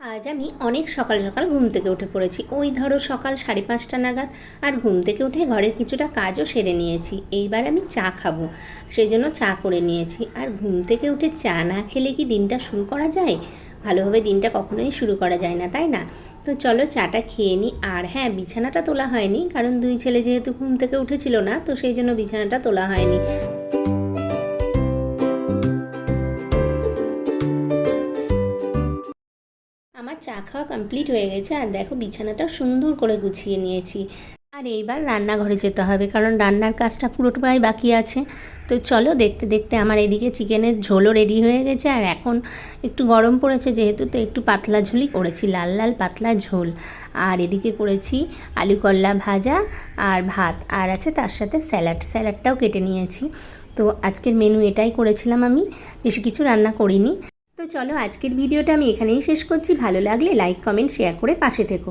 আজ আমি অনেক সকাল সকাল ঘুম থেকে উঠে পড়েছি। ওই ধরো সকাল সাড়ে পাঁচটা নাগাদ, আর ঘুম থেকে উঠে ঘরের কিছুটা কাজও সেরে নিয়েছি। এইবার আমি চা খাব। সেই জন্য চা করে নিয়েছি। আর ঘুম থেকে উঠে চা না খেলে কি দিনটা শুরু করা যায়? ভালোভাবে দিনটা কখনোই শুরু করা যায় না, তাই না? তো চলো চাটা খেয়ে নিই আর হ্যাঁ বিছানাটা তোলা হয়নি, কারণ দুই ছেলে যেহেতু ঘুম থেকে উঠেছিল না, তো সেই জন্য বিছানাটা তোলা হয়নি। আমার চা খাওয়া কমপ্লিট হয়ে গেছে আর দেখো বিছানাটা সুন্দর করে গুছিয়ে নিয়েছি। আর এইবার রান্নাঘরে যেতে হবে, কারণ রান্নার কাজটা পুরোটাই বাকি আছে। তো চলো দেখতে দেখতে আমার এদিকে চিকেনের ঝোলও রেডি হয়ে গেছে, আর এখন একটু গরম পড়েছে যেহেতু, তো একটু পাতলা ঝোলই করেছি, লাল লাল পাতলা ঝোল। আর এদিকে করেছি আলু করলা ভাজা আর ভাত, আর আছে তার সাথে স্যালাড। স্যালাডটাও কেটে নিয়েছি। তো আজকের মেনু এটাই করেছিলাম আমি, বেশি কিছু রান্না করিনি। তো চলো আজকের ভিডিওটা আমি এখানেই শেষ করছি। ভালো লাগলে লাইক কমেন্ট শেয়ার করে পাশে থেকো।